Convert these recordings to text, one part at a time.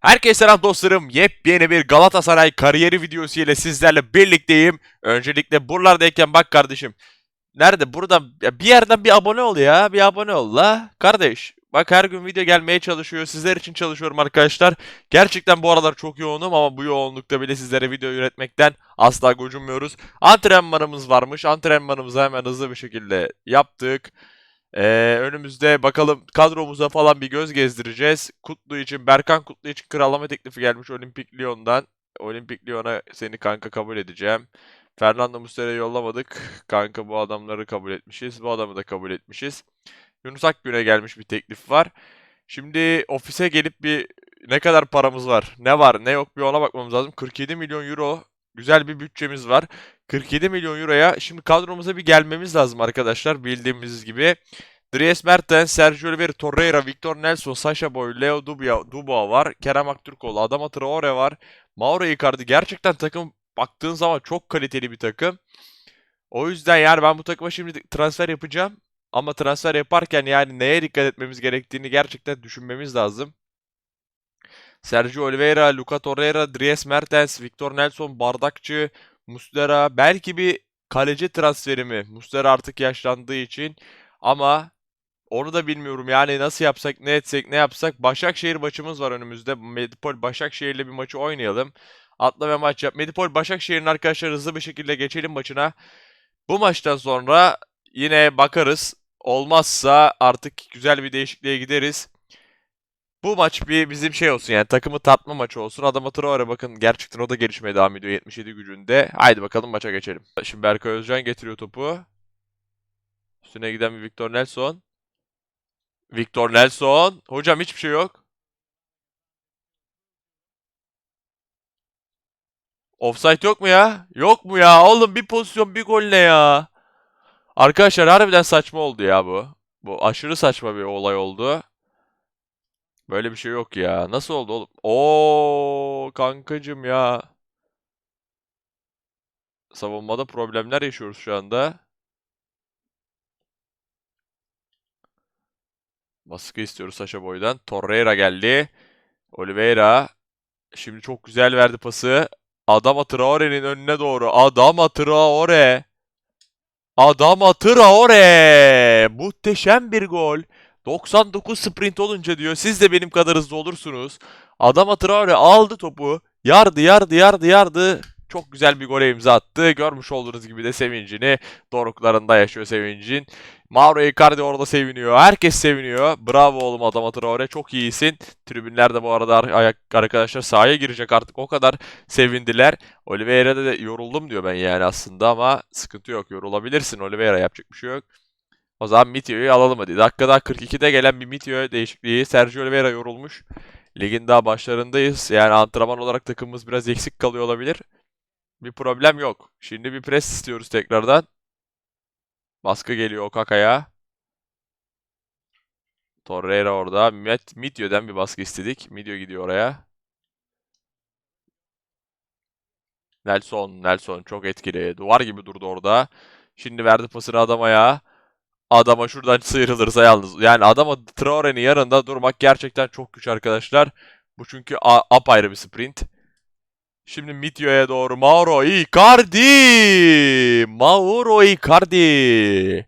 Herkese selam dostlarım. Yepyeni bir Galatasaray kariyeri videosu ile sizlerle birlikteyim. Öncelikle buralardayken bak kardeşim. Nerede? Burada bir yerden bir abone ol ya. Bir abone ol la. Kardeş. Bak her gün video gelmeye çalışıyor. Sizler için çalışıyorum arkadaşlar. Gerçekten bu aralar çok yoğunum ama bu yoğunlukta bile sizlere video üretmekten asla gocunmuyoruz. Antrenmanımız varmış. Antrenmanımızı hemen hızlı bir şekilde yaptık. Ee, önümüzde bakalım kadromuza falan bir göz gezdireceğiz. Kutlu için, Berkan Kutlu için kiralama teklifi gelmiş Olimpik Lyon'dan. Olimpik Lyon'a seni kanka kabul edeceğim. Fernando Muslera'yı yollamadık. Kanka bu adamları kabul etmişiz. Bu adamı da kabul etmişiz. Yunus Akgün'e gelmiş bir teklif var. Şimdi ofise gelip bir ne kadar paramız var, ne var, ne yok bir ona bakmamız lazım. 47 milyon euro güzel bir bütçemiz var. 47 milyon euroya şimdi kadromuza bir gelmemiz lazım arkadaşlar bildiğimiz gibi. Dries Mertens, Sergio Oliveira, Torreira, Victor Nelson, Sasha Boy, Leo Dubois, Dubois var. Kerem Aktürkoğlu, Adama Traore var. Mauro Icardi. Gerçekten takım baktığın zaman çok kaliteli bir takım. O yüzden yani ben bu takıma şimdi transfer yapacağım. Ama transfer yaparken yani neye dikkat etmemiz gerektiğini gerçekten düşünmemiz lazım. Sergio Oliveira, Luca Torreira, Dries Mertens, Victor Nelson, Bardakçı, Muslera. Belki bir kaleci transferi mi? Muslera artık yaşlandığı için. Ama onu da bilmiyorum yani nasıl yapsak, ne etsek, ne yapsak. Başakşehir maçımız var önümüzde. Medipol Başakşehir'le bir maçı oynayalım. Atla ve maç yap. Medipol Başakşehir'in arkadaşlar hızlı bir şekilde geçelim maçına. Bu maçtan sonra yine bakarız. Olmazsa artık güzel bir değişikliğe gideriz. Bu maç bir bizim şey olsun yani takımı tatma maçı olsun. Adama Traore bakın gerçekten o da gelişmeye devam ediyor 77 gücünde. Haydi bakalım maça geçelim. Şimdi Berkay Özcan getiriyor topu. Üstüne giden bir Victor Nelson. Victor Nelson. Hocam hiçbir şey yok. Offside yok mu ya? Yok mu ya? Oğlum bir pozisyon bir gol ne ya? Arkadaşlar harbiden saçma oldu ya bu. Bu aşırı saçma bir olay oldu. Böyle bir şey yok ya. Nasıl oldu oğlum? Oo kankacım ya. Savunmada problemler yaşıyoruz şu anda. Baskı istiyoruz Saşa Boy'dan. Torreira geldi. Oliveira. Şimdi çok güzel verdi pası. Adama Traore'nin önüne doğru. Adama Traore. Adama Traore. Muhteşem bir gol. 99 sprint olunca diyor siz de benim kadar hızlı olursunuz. Adama Traore aldı topu. Yardı yardı yardı yardı. Çok güzel bir gole imza attı. Görmüş olduğunuz gibi de sevincini doruklarında yaşıyor sevincin. Mauro Icardi orada seviniyor. Herkes seviniyor. Bravo oğlum Adama Traore. Çok iyisin. Tribünler de bu arada arkadaşlar sahaya girecek artık. O kadar sevindiler. Oliveira'da da yoruldum diyor ben yani aslında ama sıkıntı yok. Yorulabilirsin Oliveira yapacak bir şey yok. O zaman Mitio'yu alalım hadi. Dakikada 42'de gelen bir Mitio değişikliği. Sergio Oliveira yorulmuş. Ligin daha başlarındayız. Yani antrenman olarak takımımız biraz eksik kalıyor olabilir. Bir problem yok. Şimdi bir pres istiyoruz tekrardan. Baskı geliyor Okaka'ya. Torreira orada. Met, Mitio'den bir baskı istedik. Mitio gidiyor oraya. Nelson, Nelson çok etkili. Duvar gibi durdu orada. Şimdi verdi pasını adamaya. Adama şuradan sıyrılırsa yalnız. Yani adama Traore'nin yanında durmak gerçekten çok güç arkadaşlar. Bu çünkü apayrı bir sprint. Şimdi Mitio'ya doğru Mauro Icardi. Mauro Icardi.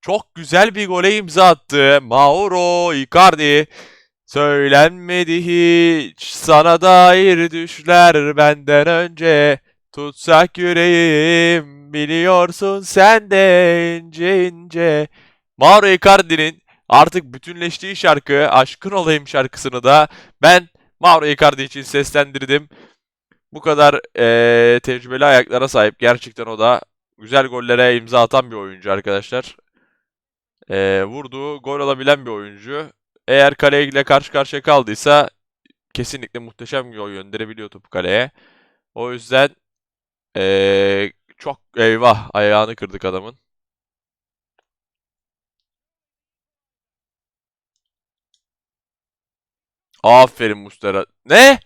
Çok güzel bir gole imza attı. Mauro Icardi. Söylenmedi hiç sana dair düşler benden önce. Tutsak yüreğim biliyorsun sen de ince ince. Mauro Icardi'nin artık bütünleştiği şarkı Aşkın Olayım şarkısını da ben Mauro Icardi için seslendirdim. Bu kadar eee, tecrübeli ayaklara sahip gerçekten o da güzel gollere imza atan bir oyuncu arkadaşlar. Eee vurduğu gol olabilen bir oyuncu. Eğer kaleyle karşı karşıya kaldıysa kesinlikle muhteşem bir gol gönderebiliyor topu kaleye. O yüzden eee, çok eyvah ayağını kırdık adamın. Aferin Muslera. Ne?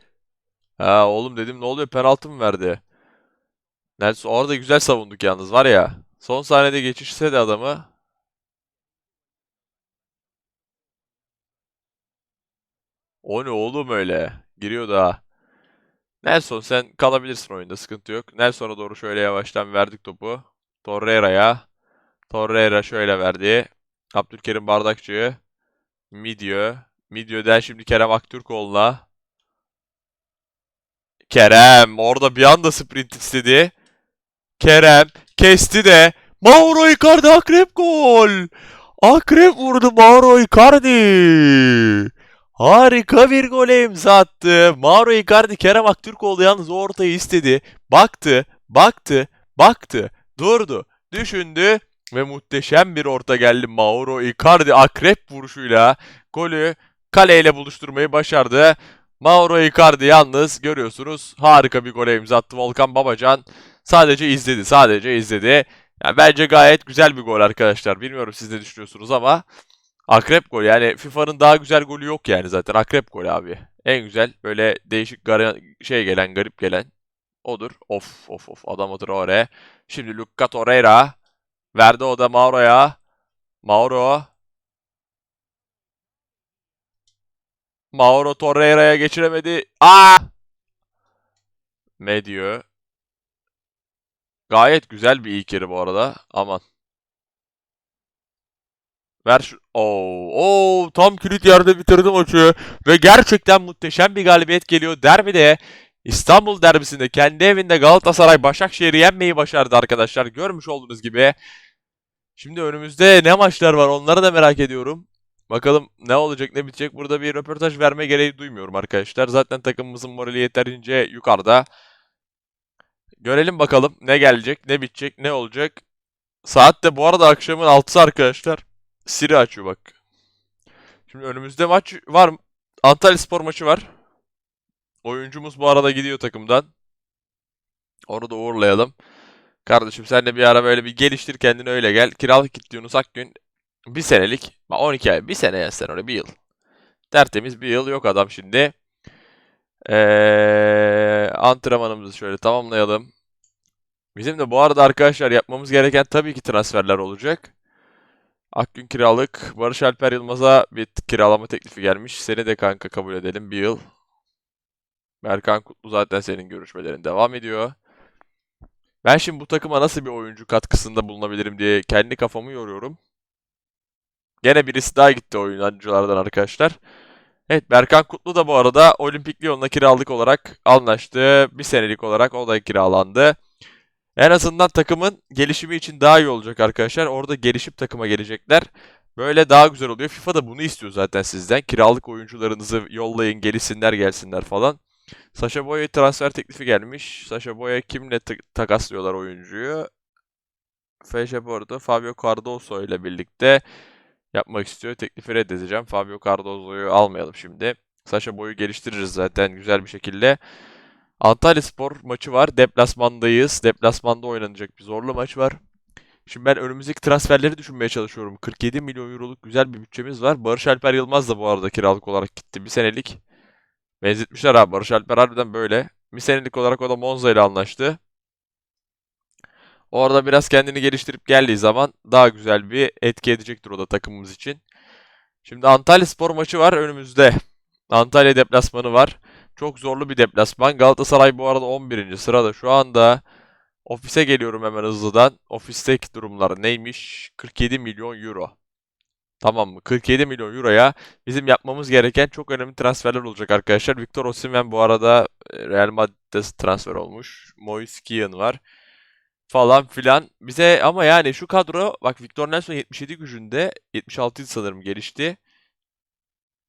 Ha oğlum dedim ne oluyor penaltı mı verdi? Nelson orada güzel savunduk yalnız var ya. Son saniyede geçişse de adamı. O ne oğlum öyle? Giriyor da. Nelson sen kalabilirsin oyunda sıkıntı yok. Nelson'a doğru şöyle yavaştan verdik topu. Torreira'ya. Torreira şöyle verdi. Abdülkerim Bardakçı. Midyo. Midyo'dan şimdi Kerem Aktürkoğlu'na. Kerem orada bir anda sprint istedi. Kerem kesti de. Mauro Icardi akrep gol. Akrep vurdu Mauro Icardi. Harika bir gole imza attı. Mauro Icardi Kerem Aktürkoğlu yalnız ortayı istedi. Baktı, baktı, baktı, durdu, düşündü ve muhteşem bir orta geldi. Mauro Icardi akrep vuruşuyla golü kaleyle buluşturmayı başardı. Mauro Icardi yalnız görüyorsunuz harika bir gole imza attı. Volkan Babacan sadece izledi, sadece izledi. Yani bence gayet güzel bir gol arkadaşlar. Bilmiyorum siz ne düşünüyorsunuz ama Akrep gol yani FIFA'nın daha güzel golü yok yani zaten akrep gol abi. En güzel böyle değişik gar şey gelen garip gelen odur. Of of of adam otur oraya. Şimdi Luka Torreira verdi o da Mauro'ya. Mauro. Mauro Torreira'ya geçiremedi. Aa! Medio. Gayet güzel bir ilk yarı bu arada. Aman. Ver şu... Oo, oo, tam kilit yerde bitirdi maçı. Ve gerçekten muhteşem bir galibiyet geliyor. Derbide İstanbul derbisinde kendi evinde Galatasaray Başakşehir'i yenmeyi başardı arkadaşlar. Görmüş olduğunuz gibi. Şimdi önümüzde ne maçlar var onları da merak ediyorum. Bakalım ne olacak ne bitecek. Burada bir röportaj verme gereği duymuyorum arkadaşlar. Zaten takımımızın morali yeterince yukarıda. Görelim bakalım ne gelecek, ne bitecek, ne olacak. Saat de bu arada akşamın 6'sı arkadaşlar. Siri açıyor bak. Şimdi önümüzde maç var. Antalya Spor maçı var. Oyuncumuz bu arada gidiyor takımdan. Onu da uğurlayalım. Kardeşim sen de bir ara böyle bir geliştir kendini öyle gel. Kiralık git Yunus Akgün. Bir senelik. 12 ay. Bir sene yaz sen oraya. Bir yıl. Tertemiz bir yıl yok adam şimdi. Ee, antrenmanımızı şöyle tamamlayalım. Bizim de bu arada arkadaşlar yapmamız gereken tabii ki transferler olacak. Akgün kiralık. Barış Alper Yılmaz'a bir kiralama teklifi gelmiş. Seni de kanka kabul edelim. Bir yıl. Berkan Kutlu zaten senin görüşmelerin devam ediyor. Ben şimdi bu takıma nasıl bir oyuncu katkısında bulunabilirim diye kendi kafamı yoruyorum. Gene birisi daha gitti oyunculardan arkadaşlar. Evet Berkan Kutlu da bu arada Olimpik Lyon'la kiralık olarak anlaştı. Bir senelik olarak o da kiralandı. En azından takımın gelişimi için daha iyi olacak arkadaşlar. Orada gelişip takıma gelecekler. Böyle daha güzel oluyor. FIFA da bunu istiyor zaten sizden. Kiralık oyuncularınızı yollayın, gelişsinler, gelsinler falan. Sasha Boy'a transfer teklifi gelmiş. Sasha Boy'a kimle ta- takaslıyorlar oyuncuyu? Feşe arada Fabio Cardoso ile birlikte yapmak istiyor. Teklifi reddedeceğim. Fabio Cardoso'yu almayalım şimdi. Sasha Boy'u geliştiririz zaten güzel bir şekilde. Antalya Spor maçı var. Deplasmandayız. Deplasmanda oynanacak bir zorlu maç var. Şimdi ben önümüzdeki transferleri düşünmeye çalışıyorum. 47 milyon euroluk güzel bir bütçemiz var. Barış Alper Yılmaz da bu arada kiralık olarak gitti. Bir senelik. Benzetmişler abi. Barış Alper harbiden böyle. Bir senelik olarak o da Monza ile anlaştı. Orada biraz kendini geliştirip geldiği zaman daha güzel bir etki edecektir o da takımımız için. Şimdi Antalya Spor maçı var önümüzde. Antalya deplasmanı var. Çok zorlu bir deplasman. Galatasaray bu arada 11. sırada. Şu anda ofise geliyorum hemen hızlıdan. Ofisteki durumlar neymiş? 47 milyon euro. Tamam mı? 47 milyon euroya bizim yapmamız gereken çok önemli transferler olacak arkadaşlar. Victor Osimhen bu arada e, Real Madrid'de transfer olmuş. Moise Kean var. Falan filan. Bize ama yani şu kadro bak Victor Nelson 77 gücünde 76 sanırım gelişti.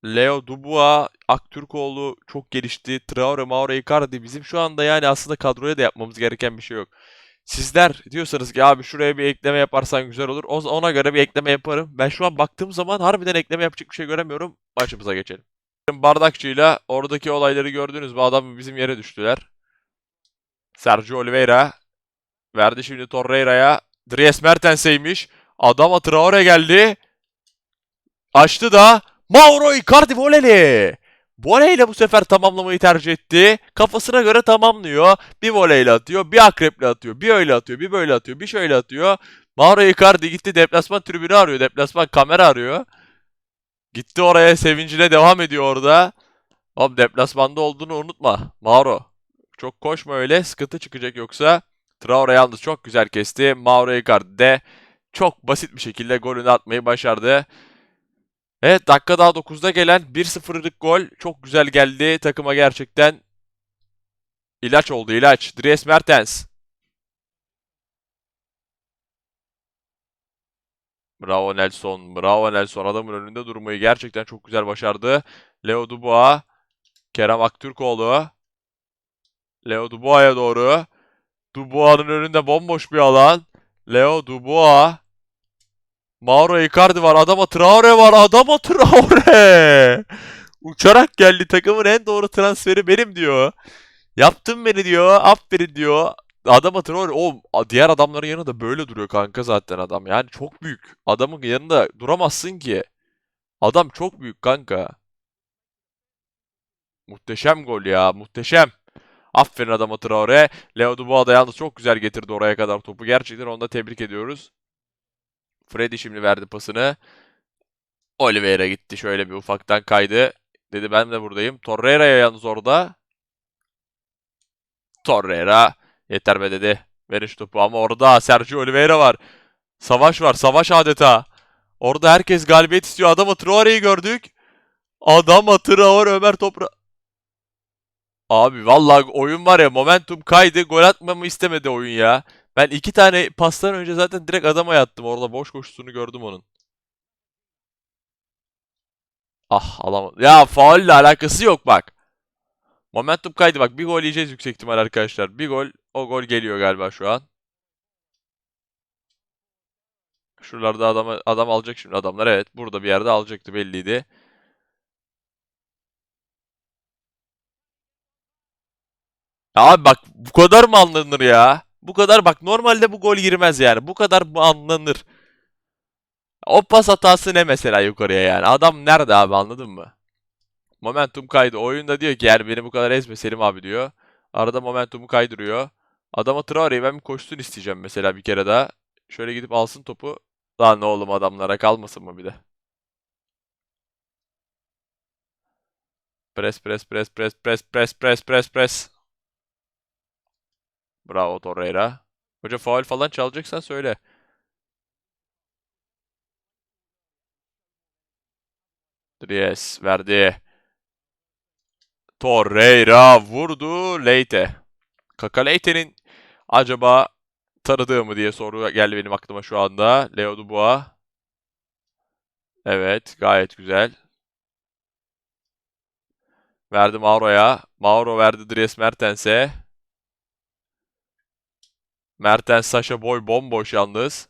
Leo Dubois, Aktürkoğlu çok gelişti. Traore, Mauro Icardi bizim şu anda yani aslında kadroya da yapmamız gereken bir şey yok. Sizler diyorsanız ki abi şuraya bir ekleme yaparsan güzel olur. Ona göre bir ekleme yaparım. Ben şu an baktığım zaman harbiden ekleme yapacak bir şey göremiyorum. Maçımıza geçelim. Bardakçı'yla oradaki olayları gördünüz mü? Adam bizim yere düştüler. Sergio Oliveira verdi şimdi Torreira'ya. Dries Mertens'eymiş. Adama Traore geldi. Açtı da Mauro Icardi voleyli. Voleyle bu sefer tamamlamayı tercih etti. Kafasına göre tamamlıyor. Bir voleyle atıyor, bir akreple atıyor, bir öyle atıyor, bir böyle atıyor, bir şöyle atıyor. Mauro Icardi gitti deplasman tribünü arıyor, deplasman kamera arıyor. Gitti oraya sevincine devam ediyor orada. Oğlum deplasmanda olduğunu unutma. Mauro. Çok koşma öyle. Sıkıntı çıkacak yoksa. Traore yalnız çok güzel kesti. Mauro Icardi de çok basit bir şekilde golünü atmayı başardı. Evet dakika daha 9'da gelen 1-0'lık gol çok güzel geldi. Takıma gerçekten ilaç oldu ilaç. Dries Mertens. Bravo Nelson. Bravo Nelson. Adamın önünde durmayı gerçekten çok güzel başardı. Leo Dubois. Kerem Aktürkoğlu. Leo Dubois'a doğru. Dubois'ın önünde bomboş bir alan. Leo Dubois. Mauro Icardi var. Adama Traore var. Adama Traore. Uçarak geldi. Takımın en doğru transferi benim diyor. Yaptın beni diyor. Aferin diyor. Adama Traore. O diğer adamların yanında böyle duruyor kanka zaten adam. Yani çok büyük. Adamın yanında duramazsın ki. Adam çok büyük kanka. Muhteşem gol ya. Muhteşem. Aferin adama Traore. Leo Dubois da yalnız çok güzel getirdi oraya kadar topu. Gerçekten onu da tebrik ediyoruz. Freddy şimdi verdi pasını. Oliveira gitti. Şöyle bir ufaktan kaydı. Dedi ben de buradayım. Torreira'ya yalnız orada. Torreira. Yeter be dedi. Verin şu topu. Ama orada Sergio Oliveira var. Savaş var. Savaş adeta. Orada herkes galibiyet istiyor. Adama Traore'yi gördük. Adama Traore Ömer Topra... Abi vallahi oyun var ya momentum kaydı. Gol atmamı istemedi oyun ya. Ben iki tane pastan önce zaten direkt adama yattım. Orada boş koşusunu gördüm onun. Ah alamadım. Ya faulle alakası yok bak. Momentum kaydı bak. Bir gol yiyeceğiz yüksek ihtimal arkadaşlar. Bir gol. O gol geliyor galiba şu an. Şuralarda adam, adam alacak şimdi adamlar. Evet burada bir yerde alacaktı belliydi. Abi bak bu kadar mı anlanır ya? Bu kadar bak normalde bu gol girmez yani. Bu kadar mı anlanır? O pas hatası ne mesela yukarıya yani? Adam nerede abi anladın mı? Momentum kaydı. Oyunda diyor ki yani beni bu kadar ezme Selim abi diyor. Arada momentumu kaydırıyor. Adama Traore'yi ben bir koşsun isteyeceğim mesela bir kere daha. Şöyle gidip alsın topu. Lan ne oğlum adamlara kalmasın mı bir de? Pres pres pres pres pres pres pres pres pres. Bravo Torreira. Hoca faul falan çalacaksan söyle. Dries verdi. Torreira vurdu Leite. Kaka Leite'nin acaba tanıdığı mı diye soru geldi benim aklıma şu anda. Leo Dubois. Evet gayet güzel. Verdi Mauro'ya. Mauro verdi Dries Mertens'e. Mertens Sasha Boy bomboş yalnız.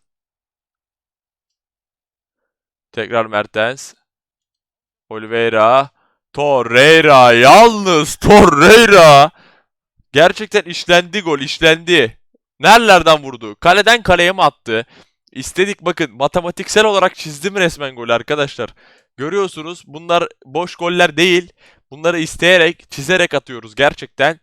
Tekrar Mertens. Oliveira. Torreira yalnız Torreira. Gerçekten işlendi gol işlendi. Nerelerden vurdu? Kaleden kaleye mi attı? İstedik bakın matematiksel olarak çizdim resmen golü arkadaşlar. Görüyorsunuz bunlar boş goller değil. Bunları isteyerek, çizerek atıyoruz gerçekten.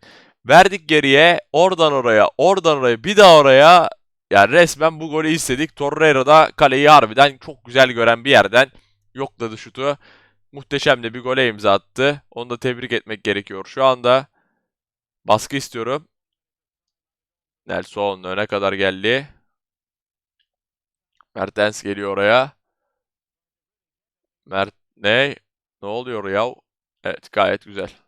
Verdik geriye, oradan oraya, oradan oraya, bir daha oraya. Yani resmen bu golü istedik. Torreira da kaleyi harbiden çok güzel gören bir yerden yokladı şutu. Muhteşem de bir gole imza attı. Onu da tebrik etmek gerekiyor. Şu anda baskı istiyorum. Nelson öne kadar geldi. Mertens geliyor oraya. Mert ne? Ne oluyor ya? Evet gayet güzel.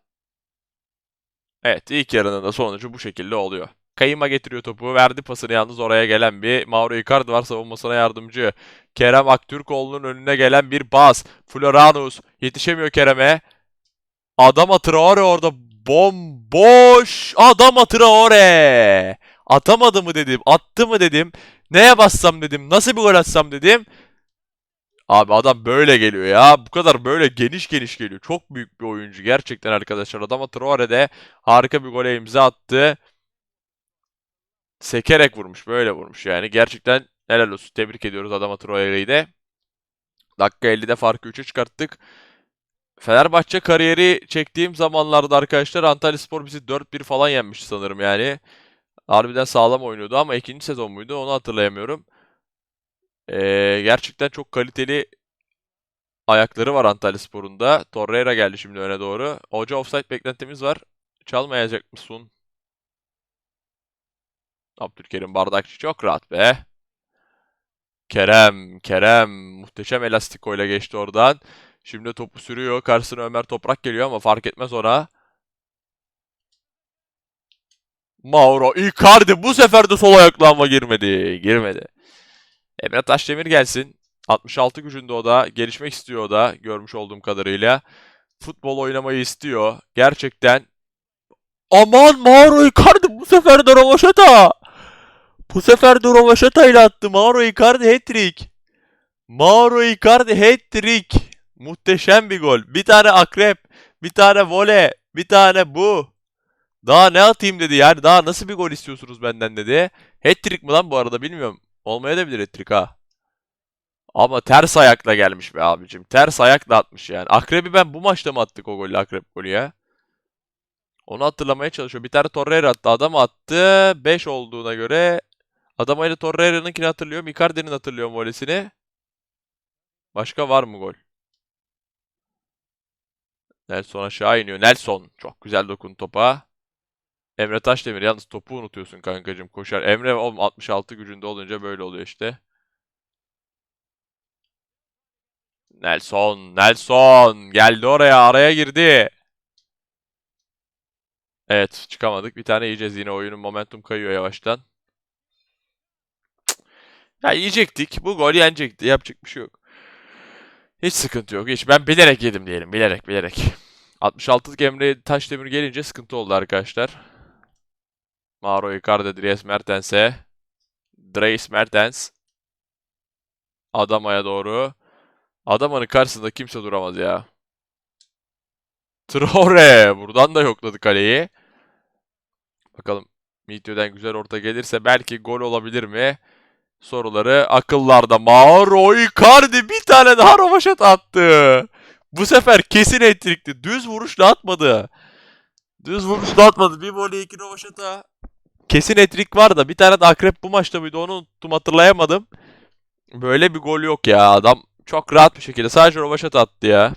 Evet ilk yarının da sonucu bu şekilde oluyor. Kayıma getiriyor topu. Verdi pasını yalnız oraya gelen bir Mauro Icardi var savunmasına yardımcı. Kerem Aktürkoğlu'nun önüne gelen bir bas. Floranus yetişemiyor Kerem'e. Adama Traore orada bomboş. Adama Traore. Atamadı mı dedim. Attı mı dedim. Neye bassam dedim. Nasıl bir gol atsam dedim. Abi adam böyle geliyor ya. Bu kadar böyle geniş geniş geliyor. Çok büyük bir oyuncu gerçekten arkadaşlar. Adama Traore de harika bir gole imza attı. Sekerek vurmuş. Böyle vurmuş yani. Gerçekten helal olsun. Tebrik ediyoruz adama Traore'yi de. Dakika 50'de farkı 3'e çıkarttık. Fenerbahçe kariyeri çektiğim zamanlarda arkadaşlar Antalyaspor bizi 4-1 falan yenmişti sanırım yani. Harbiden sağlam oynuyordu ama ikinci sezon muydu onu hatırlayamıyorum. Ee, gerçekten çok kaliteli ayakları var Antalya Spor'un da. Torreira geldi şimdi öne doğru. Hoca offside beklentimiz var. Çalmayacak mısın? Abdülkerim Bardakçı çok rahat be. Kerem, Kerem muhteşem elastikoyla geçti oradan. Şimdi topu sürüyor. Karşısına Ömer Toprak geliyor ama fark etmez ona. Mauro Icardi bu sefer de sol ayaklanma girmedi. Girmedi. Emre Taşdemir gelsin. 66 gücünde o da. Gelişmek istiyor o da. Görmüş olduğum kadarıyla. Futbol oynamayı istiyor. Gerçekten. Aman Mauro Icardi bu sefer de Rovaşata. Bu sefer de Rovaşata ile attı. Mauro Icardi hat-trick. Mauro Icardi hat-trick. Muhteşem bir gol. Bir tane akrep. Bir tane vole. Bir tane bu. Daha ne atayım dedi yani. Daha nasıl bir gol istiyorsunuz benden dedi. Hat-trick mi lan bu arada bilmiyorum. Olmaya da bilir hat-trick ha. Ama ters ayakla gelmiş be abicim. Ters ayakla atmış yani. Akrebi ben bu maçta mı attık o golü akrep golü ya? Onu hatırlamaya çalışıyor. Bir tane Torreira attı. Adam attı. 5 olduğuna göre Adam ile Torreira'nınkini hatırlıyorum. Icardi'nin hatırlıyorum volesini. Başka var mı gol? Nelson aşağı iniyor. Nelson. Çok güzel dokun topa. Emre Taşdemir. Yalnız topu unutuyorsun kankacığım. Koşar. Emre oğlum 66 gücünde olunca böyle oluyor işte. Nelson. Nelson. Geldi oraya. Araya girdi. Evet. Çıkamadık. Bir tane yiyeceğiz yine. Oyunun momentum kayıyor yavaştan. Ya yiyecektik. Bu gol yenecekti. Yapacak bir şey yok. Hiç sıkıntı yok. Hiç. Ben bilerek yedim diyelim. Bilerek bilerek. 66'lık Emre Taşdemir gelince sıkıntı oldu arkadaşlar. Mauro Icardi, Dries Mertens'e. Dries Mertens. Adama'ya doğru. Adama'nın karşısında kimse duramaz ya. Traore. Buradan da yokladı kaleyi. Bakalım Mityo'dan güzel orta gelirse belki gol olabilir mi? Soruları akıllarda. Mauro Icardi bir tane daha rovaşat attı. Bu sefer kesin ettirikti. Düz vuruşla atmadı. Düz vuruşla atmadı. Bir voley iki rovaşata. Kesin etrik var da bir tane de akrep bu maçta mıydı onu unuttum hatırlayamadım. Böyle bir gol yok ya. Adam çok rahat bir şekilde sadece rovaşat attı ya.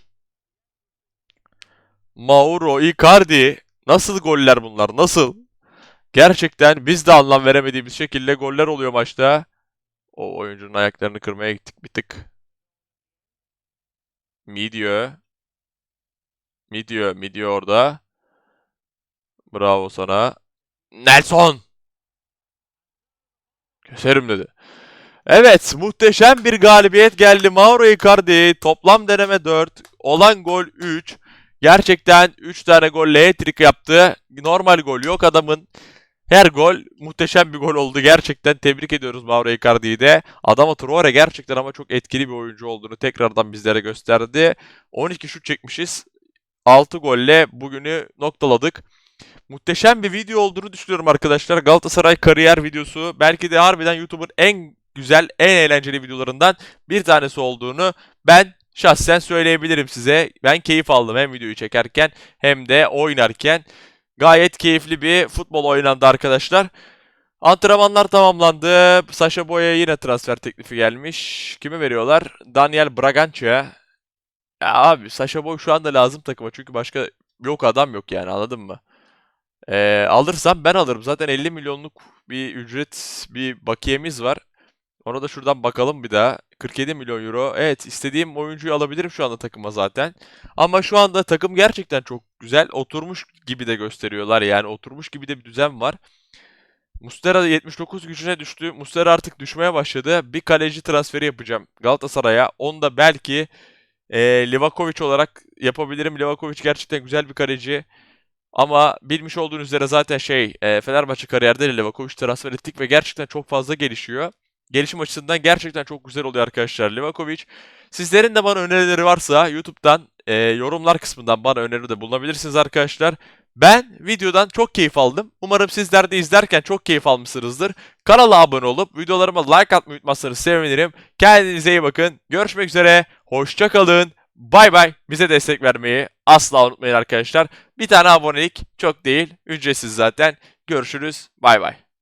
Mauro Icardi. Nasıl goller bunlar? Nasıl? Gerçekten biz de anlam veremediğimiz şekilde goller oluyor maçta. O oyuncunun ayaklarını kırmaya gittik bir tık. Midio. Midio. Midio orada. Bravo sana. Nelson. Keserim dedi. Evet, muhteşem bir galibiyet geldi. Mauro Icardi toplam deneme 4, olan gol 3. Gerçekten 3 tane golle hat-trick yaptı. Normal gol yok adamın. Her gol muhteşem bir gol oldu. Gerçekten tebrik ediyoruz Mauro Icardi'yi de. Adama Traore gerçekten ama çok etkili bir oyuncu olduğunu tekrardan bizlere gösterdi. 12 şut çekmişiz. 6 golle bugünü noktaladık. Muhteşem bir video olduğunu düşünüyorum arkadaşlar. Galatasaray kariyer videosu. Belki de harbiden YouTube'un en güzel, en eğlenceli videolarından bir tanesi olduğunu ben şahsen söyleyebilirim size. Ben keyif aldım hem videoyu çekerken hem de oynarken. Gayet keyifli bir futbol oynandı arkadaşlar. Antrenmanlar tamamlandı. Sasha Boy'a yine transfer teklifi gelmiş. Kimi veriyorlar? Daniel Bragança. Ya abi Sasha Boy şu anda lazım takıma çünkü başka yok adam yok yani anladın mı? Ee, alırsam ben alırım. Zaten 50 milyonluk bir ücret, bir bakiyemiz var. Ona da şuradan bakalım bir daha. 47 milyon euro. Evet istediğim oyuncuyu alabilirim şu anda takıma zaten. Ama şu anda takım gerçekten çok güzel. Oturmuş gibi de gösteriyorlar. Yani oturmuş gibi de bir düzen var. Mustera 79 gücüne düştü. Mustera artık düşmeye başladı. Bir kaleci transferi yapacağım Galatasaray'a. Onu da belki e, Livakovic olarak yapabilirim. Livakovic gerçekten güzel bir kaleci. Ama bilmiş olduğunuz üzere zaten şey e, Fenerbahçe kariyerde Livakovic transfer ettik ve gerçekten çok fazla gelişiyor. Gelişim açısından gerçekten çok güzel oluyor arkadaşlar Livakovic. Sizlerin de bana önerileri varsa YouTube'dan e, yorumlar kısmından bana öneride bulunabilirsiniz arkadaşlar. Ben videodan çok keyif aldım. Umarım sizler de izlerken çok keyif almışsınızdır. Kanala abone olup videolarıma like atmayı unutmazsanız sevinirim. Kendinize iyi bakın. Görüşmek üzere. Hoşçakalın. Bay bay. Bize destek vermeyi asla unutmayın arkadaşlar. Bir tane abonelik çok değil. Ücretsiz zaten. Görüşürüz. Bay bay.